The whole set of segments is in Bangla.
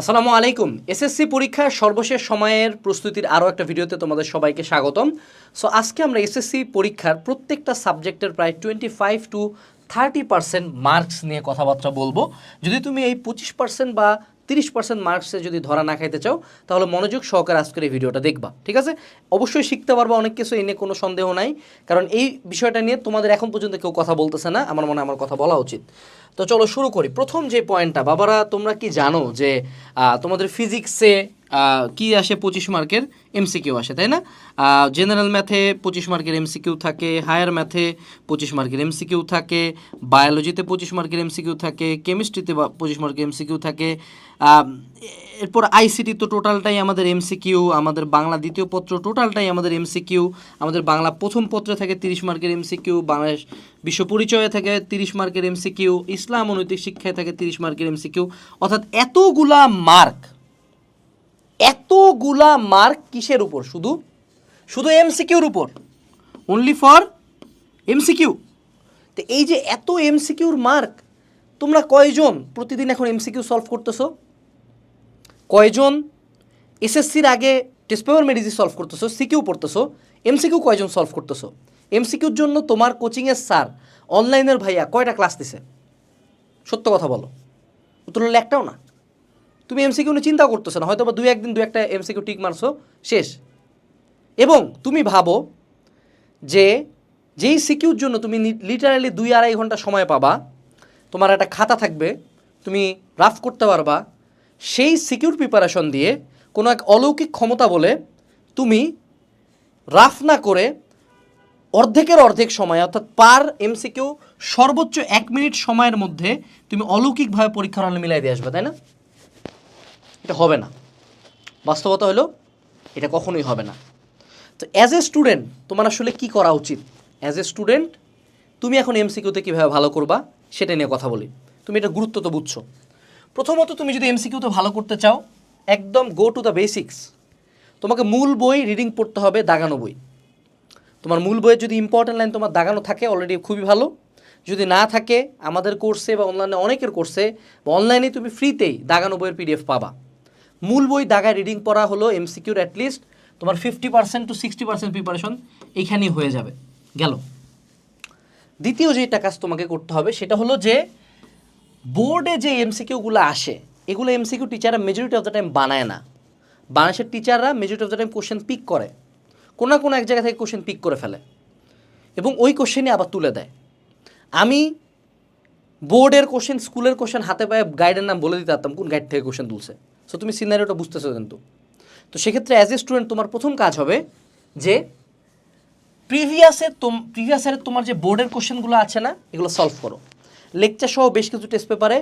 আসসালামু আলাইকুম। এসএসসি পরীক্ষার সর্বশেষ সময়ের প্রস্তুতির আরও একটা ভিডিওতে তোমাদের সবাইকে স্বাগতম। সো আজকে আমরা এসএসসি পরীক্ষার প্রত্যেকটা সাবজেক্টের প্রায় twenty five to thirty percent marks নিয়ে কথাবার্তা বলব। যদি তুমি এই পঁচিশ পার্সেন্ট বা তিরিশ পার্সেন্ট মার্কসে যদি ধরা না খাইতে চাও, তাহলে মনোযোগ সহকারে আজকের এই ভিডিওটা দেখবা, ঠিক আছে? অবশ্যই শিখতে পারবা, অনেক কিছু এনে কোনো সন্দেহ নাই। কারণ এই বিষয়টা নিয়ে তোমাদের এখন পর্যন্ত কেউ কথা বলতেছে না, আমার মনে আমার কথা বলা উচিত। তো চলো শুরু করি। প্রথম যে পয়েন্টটা বাবারা তোমরা কি জানো যে তোমাদের ফিজিক্সে কি আসে পঁচিশ মার্কের এমসিকিউ আসে, তাই না? জেনারেল ম্যাথে পঁচিশ মার্কের এমসিকিউ থাকে হায়ার ম্যাথে পঁচিশ মার্কের এমসিকিউ থাকে বায়োলজিতে পঁচিশ মার্কের এমসিকিউ থাকে কেমিস্ট্রিতে পঁচিশ মার্কের এমসিকিউ থাকে। এরপর আইসিটি তো টোটালটাই আমাদের এমসিকিউ, আমাদের বাংলা দ্বিতীয় পত্র টোটালটাই আমাদের এমসিকিউ, আমাদের বাংলা প্রথম পত্রে থাকে তিরিশ মার্কের এমসিকিউ, বাংলাদেশ বিশ্ব পরিচয়ে থাকে তিরিশ মার্কের এমসিকিউ, ইসলাম অনৈতিক শিক্ষায় থাকে তিরিশ মার্কের এমসিকিউ। অর্থাৎ এতগুলা মার্ক এতগুলা মার্ক কিসের উপর? শুধু শুধু এমসিকিউর উপর। অনলি ফর এমসিকিউ তো এই যে এত এমসিকিউর মার্ক, তোমরা কয়জন প্রতিদিন এখন এমসিকিউ সলভ করতেছো? কয়জন এসএসসির আগে টেস্ট পেপার মেডিজি সলভ করতেছো সিকিউ পড়তেছো? এমসিকিউ কয়জন সলভ করতেছো? এমসিকিউর জন্য তোমার কোচিংয়ের স্যার অনলাইনের ভাইয়া কয়টা ক্লাস দিছে? সত্য কথা বলো। উত্তর হলো একটাও না। তুমি এমসিকিউ নিয়ে চিন্তা করতেছো না হয়তো বা দুই একদিন দু একটা এমসিকিউ টিক মারছো, শেষ। এবং তুমি ভাবো যে যেই সিকিউর জন্য তুমি লিটারালি দুই আড়াই ঘণ্টা সময় পাবা, তোমার একটা খাতা থাকবে, তুমি রাফ করতে পারবা, সেই সিকিউর প্রিপারেশন দিয়ে কোনো এক অলৌকিক ক্ষমতা বলে তুমি রাফ না করে অর্ধেকের অর্ধেক সময়, অর্থাৎ পার এমসিকিউ সর্বোচ্চ এক মিনিট সময়ের মধ্যে তুমি অলৌকিকভাবে পরীক্ষার হলে মিলাই দিয়ে আসবে, তাই না? এটা হবে না। বাস্তবতা হলো, এটা কখনোই হবে না। তো অ্যাজ এ স্টুডেন্ট তোমার আসলে কি করা উচিত? অ্যাজ এ স্টুডেন্ট তুমি এখন এমসিকিউতে কীভাবে ভালো করবা, সেটা নিয়ে কথা বলি। তুমি এটা গুরুত্ব তো বুঝছ। প্রথমত তুমি যদি এমসিকিউতে ভালো করতে চাও, একদম গো টু দ্য বেসিক্স তোমাকে মূল বই রিডিং পড়তে হবে দাগানো বই। তোমার মূল বইয়ের যদি ইম্পর্টেন্ট লাইন তোমার দাগানো থাকে অলরেডি খুবই ভালো। যদি না থাকে, আমাদের কোর্সে বা অনলাইনে অনেকের কোর্সে বা অনলাইনে তুমি ফ্রিতেই দাগানো বইয়ের পিডিএফ পাবা। মূল বই দাগায় রিডিং পড়া হলো এমসিকিউর অ্যাটলিস্ট তোমার fifty percent to sixty percent preparation এইখানেই হয়ে যাবে। গেল। দ্বিতীয় যেটা কাজ তোমাকে করতে হবে সেটা হলো যে বোর্ডে যে এমসিকিউগুলো আসে, এগুলো এমসিকিউ টিচাররা মেজরিটি অফ দ্য টাইম বানায় না। বাংলাদেশের টিচাররা majority of the time question pick করে। কোনো কোনো এক জায়গা থেকে কোশ্চেন পিক করে ফেলে। এবং ওই কোশ্চেনই আবার তুলে দেয়। আমি বোর্ডের কোশ্চেন স্কুলের কোশ্চেন হাতে পায়ে গাইডের নাম বলে দিতে পারতাম, কোন গাইড থেকে কোশ্চেন তুলছে। সো তুমি সিনারিওটা বুঝতেছো কিন্তু। তো সেক্ষেত্রে অ্যাজ এ স্টুডেন্ট তোমার প্রথম কাজ হবে যে প্রিভিয়াসের তোম প্রিভিয়াসের তোমার যে বোর্ডের কোশ্চেনগুলো আছে না, এগুলো সলভ করো। লেকচার সহ বেশ কিছু টেস্ট পেপারে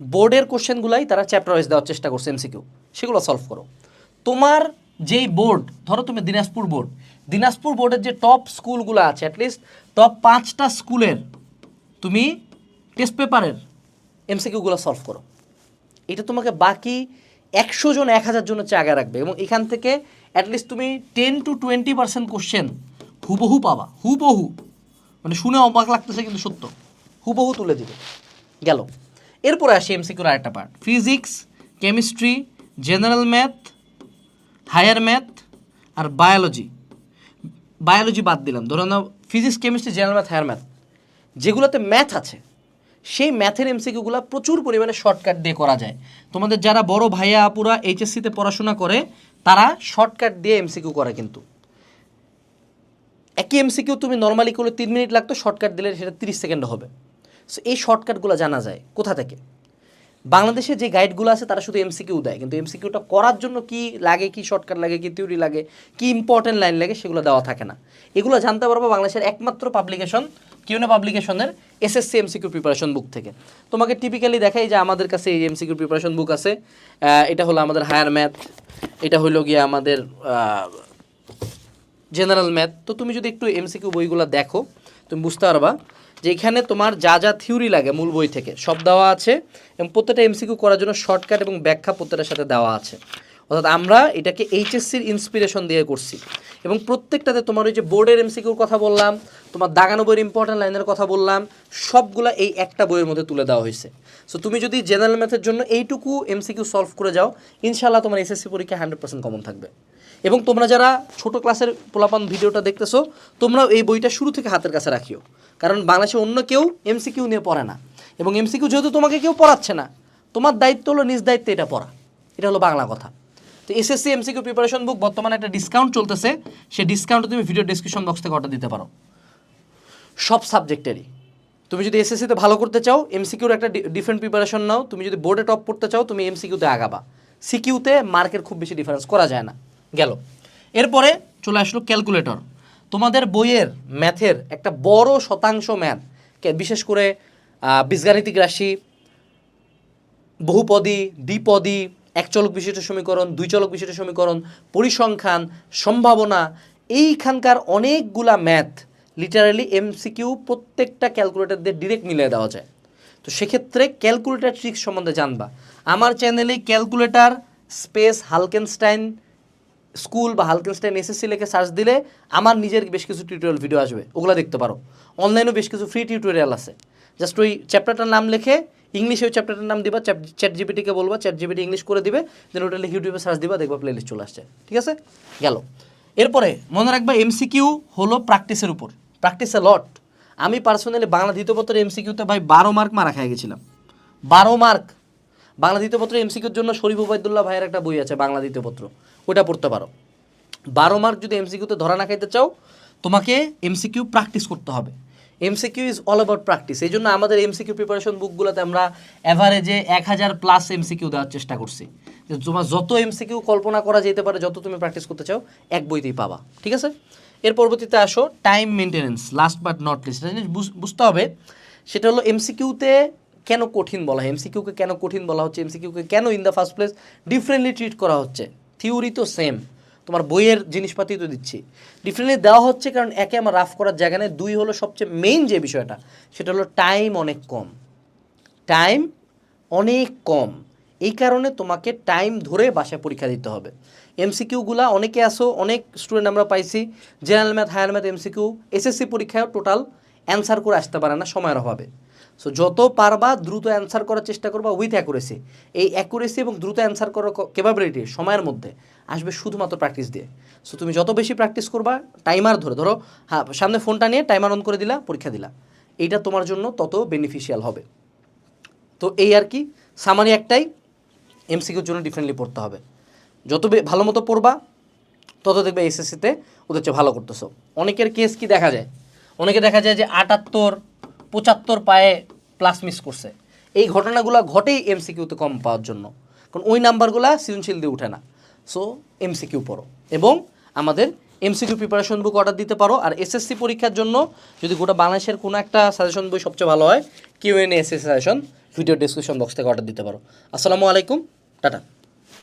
বোর্ডের কোশ্চেনগুলাই তারা চ্যাপ্টার ওয়াইজ দেওয়ার চেষ্টা করছে এমসিকিউ সেগুলো সলভ করো। তোমার যেই বোর্ড ধরো তুমি দিনাজপুর বোর্ড দিনাজপুর বোর্ডের যে টপ স্কুলগুলো আছে অ্যাটলিস্ট টপ পাঁচটা স্কুলের তুমি টেস্ট পেপারের এমসিকিউগুলো সলভ করো। এটা তোমাকে বাকি একশো জন, এক হাজার জনের চেয়ে আগে রাখবে এবং এখান থেকে অ্যাটলিস্ট তুমি ten to twenty percent question হুবহু পাবা, হুবহু। মানে শুনে অবাক লাগতেছে কিন্তু সত্য। হুবহু তুলে দিবে। গেল। এরপরে আসি এমসিকিউর আরেকটা part physics chemistry general math higher math আর বায়োলজি বায়োলজি বাদ দিলাম। ধরো নাও physics chemistry general math higher math যেগুলোতে ম্যাথ আছে সেই ম্যাথের এমসিকিউগুলো প্রচুর পরিমাণে শর্টকাট দিয়ে করা যায়। তোমাদের যারা বড় ভাইয়া, আপুরা এইচএসসিতে পড়াশোনা করে, তারা শর্টকাট দিয়ে এমসিকিউ করে কিন্তু। একই এমসিকিউ তুমি নর্মালি করলে তিন মিনিট লাগতো শর্টকাট দিলে সেটা তিরিশ সেকেন্ড হবে। সো এই শর্টকাটগুলো জানা যায়। কোথা থেকে? বাংলাদেশে যে গাইডগুলো আছে, তারা শুধু এমসিকিউ দেয়। কিন্তু এমসিকিউটা করার জন্য কি লাগে, কি শর্টকাট লাগে, কি থিওরি লাগে, কি ইম্পর্টেন্ট লাইন লাগে, সেগুলো দেওয়া থাকে না। এগুলো জানতে পারব বাংলাদেশের একমাত্র পাবলিকেশন কিউনে পাবলিকেশনের এসএসসি এমসিকিউ প্রিপারেশন বুক থেকে। তোমাকে টিপিক্যালি দেখাই যে আমাদের কাছে এই এমসিকিউ প্রিপারেশন বুক আছে। এটা হলো আমাদের হায়ার ম্যাথ এটা হলো গিয়ে আমাদের জেনারেল ম্যাথ তো তুমি যদি একটু এমসিকিউ বইগুলো দেখো, তুমি বুঝতে পারবা যে এখানে তোমার যা যা থিওরি লাগে মূল বই থেকে, সব দেওয়া আছে এবং প্রত্যেকটা এমসিকিউ করার জন্য শর্টকাট এবং ব্যাখ্যা প্রত্যেকটার সাথে দেওয়া আছে। অর্থাৎ আমরা এটাকে এইচএসসির ইন্সপিরেশন দিয়ে করছি। এবং প্রত্যেকটাতে তোমার ওই যে বোর্ডের এমসিকিউর কথা বললাম, তোমার দাগানো বইয়ের ইম্পর্টেন্ট লাইনের কথা বললাম, সবগুলা এই একটা বইয়ের মধ্যে তুলে দেওয়া হয়েছে। সো তুমি যদি জেনারেল ম্যাথের জন্য এইটুকু এমসিকিউ সলভ করে যাও ইনশাল্লাহ তোমার এসএসসি পরীক্ষা হান্ড্রেড পার্সেন্ট কমন থাকবে। এবং তোমরা যারা ছোট ক্লাসের পোলাপান ভিডিওটা দেখতেছো, তোমরাও এই বইটা শুরু থেকে হাতের কাছে রাখিও। কারণ বাংলাদেশে অন্য কেউ এমসিকিউ নিয়ে পড়ে না। এবং এমসিকিউ যেহেতু তোমাকে কেউ পড়াচ্ছে না, তোমার দায়িত্ব হলো নিজ দায়িত্বে এটা পড়া। এটা হলো বাংলা কথা। তো এসএসসি এমসিকিউ প্রিপারেশন বুক বর্তমানে একটা ডিসকাউন্ট চলতেছে। সেই ডিসকাউন্টে তুমি ভিডিও ডিসক্রিপশন বক্স থেকে অর্ডার দিতে পারো। সব সাবজেক্টেরই তুমি যদি এসএসসিতে ভালো করতে চাও এমসিকিউর একটা ডিফারেন্ট প্রিপারেশন নাও। তুমি যদি বোর্ডে টপ করতে চাও, তুমি এমসিকিউতে আগাবা। সিকিউতে মার্কের খুব বেশি ডিফারেন্স করা যায় না। গেল। এরপরে চলে আসলো ক্যালকুলেটর তোমাদের বইয়ের ম্যাথের একটা বড় শতাংশ ম্যাথ বিশেষ করে বীজগাণিতিক রাশি, বহুপদী, দ্বিপদী এক চলক বিশিষ্ট সমীকরণ, দুই চলক বিশিষ্ট সমীকরণ, পরিসংখ্যান, সম্ভাবনা, এইখানকার অনেকগুলা ম্যাথ লিটারালি এমসিকিউ প্রত্যেকটা ক্যালকুলেটর দিয়ে ডিরেক্ট মিলিয়ে দেওয়া যায়। তো সেক্ষেত্রে ক্যালকুলেটর ট্রিক্স সম্বন্ধে জানবা। আমার চ্যানেলে ক্যালকুলেটার স্পেস হালকেনস্টাইন স্কুল বা হালকেনস্টাইন এসএসসি লেখে সার্চ দিলে আমার নিজের বেশ কিছু টিউটোরিয়াল ভিডিও আসবে। ওগুলো দেখতে পারো। অনলাইনেও বেশ কিছু ফ্রি টিউটোরিয়াল আছে। জাস্ট ওই চ্যাপ্টারটার নাম লিখে ইংলিশে ওই চ্যাপ্টারটার নাম দিবা চ্যাট জিবিটিকে বলবা চ্যাট জিবিটি ইংলিশ করে দিবে দেন ওটা লিখে ইউটিউবে সার্চ দিবা, দেখবা প্লেলিস্ট চলে আসছে। ঠিক আছে? গেল। এরপরে মনে রাখবা এমসিকিউ হলো প্র্যাকটিসের উপর। প্র্যাকটিস এ লট আমি পার্সোনালি বাংলা দ্বিতীয় পত্রের এমসিকিউতে ভাই বারো মার্ক মারা খাই গেছিলাম। বারো মার্ক বাংলা দ্বিতীয় পত্র এমসিকিউর জন্য শরীফ উবায়দুল্লাহ ভাইয়ের একটা বই আছে বাংলা দ্বিতীয় পত্র। ওটা পড়তে পারো। বারো মার্ক যদি এমসিকিউতে ধরা না খাইতে চাও, তোমাকে এমসিকিউ প্র্যাকটিস করতে হবে। MCQ is all about practice এই জন্য আমাদের এমসিকিউ প্রিপারেশন বুকগুলোতে আমরা অ্যাভারেজে এক হাজার প্লাস এমসিকিউ দেওয়ার চেষ্টা করছি। যে তোমার যত এমসিকিউ কল্পনা করা যেতে পারে, যত তুমি প্র্যাকটিস করতে চাও, এক বইতেই পাবা। ঠিক আছে? এর পরবর্তীতে আসো time maintenance last but not least জিনিস বুঝতে হবে, সেটা হলো এমসিকিউতে কেন কঠিন বলা হয়? এমসিকিউকে কেন কঠিন বলা হচ্ছে? এমসিকিউকে কেন in the first place differently treat করা হচ্ছে? থিওরি তো সেম তোমার বইয়ের জিনিসপাতি তো দিচ্ছি। ডিফারেন্টলি দেওয়া হচ্ছে কারণ একে আমার রাফ করার জায়গা নেই। দুই হলো সবচেয়ে মেইন যে বিষয়টা, সেটা হলো টাইম অনেক কম। টাইম অনেক কম। এই কারণে তোমাকে টাইম ধরে বাসায় পরীক্ষা দিতে হবে। এমসিকিউগুলা অনেকে আসো অনেক স্টুডেন্ট আমরা পাইছি general math higher math MCQ SSC পরীক্ষায় টোটাল অ্যান্সার করে আসতে পারে না সময়ের অভাবে। সো যত পারবা দ্রুত অ্যান্সার করার চেষ্টা করবা উইথ অ্যাকুরেসি এই অ্যাকুরেসি এবং দ্রুত অ্যান্সার করার ক্যাপাবিলিটি সময়ের মধ্যে আসবে শুধুমাত্র প্র্যাকটিস দিয়ে। সো তুমি যত বেশি প্র্যাকটিস করবা টাইমার ধরে, ধরো হ্যাঁ সামনে ফোনটা নিয়ে টাইমার অন করে দিলা, পরীক্ষা দিলা। এইটা তোমার জন্য তত বেনিফিশিয়াল হবে। তো এই আর কি সামারি একটাই এমসিকিউর জন্য ডিফারেন্টলি পড়তে হবে। যত ভালো মতো পড়বা, তত দেখবে এসএসসিতে ওদের চেয়ে ভালো করতেছো। অনেকের কেস কি দেখা যায়? অনেকে দেখা যায় যে আটাত্তর পঁচাত্তর পায়ে প্লাস মিস করছে। এই ঘটনাগুলো ঘটেই এমসিকিউতে কম পাওয়ার জন্য। কারণ ওই নাম্বারগুলো সৃজনশীল দিয়ে উঠে না। সো এমসিকিউ পড়ো। এবং আমাদের এমসিকিউ প্রিপারেশন বুক অর্ডার দিতে পারো। আর এসএসসি পরীক্ষার জন্য যদি গোটা বাংলাদেশের কোনো একটা সাজেশন বই সবচেয়ে ভালো হয় Q N S suggestion video description box থেকে অর্ডার দিতে পারো। আসসালামু আলাইকুম, টাটা।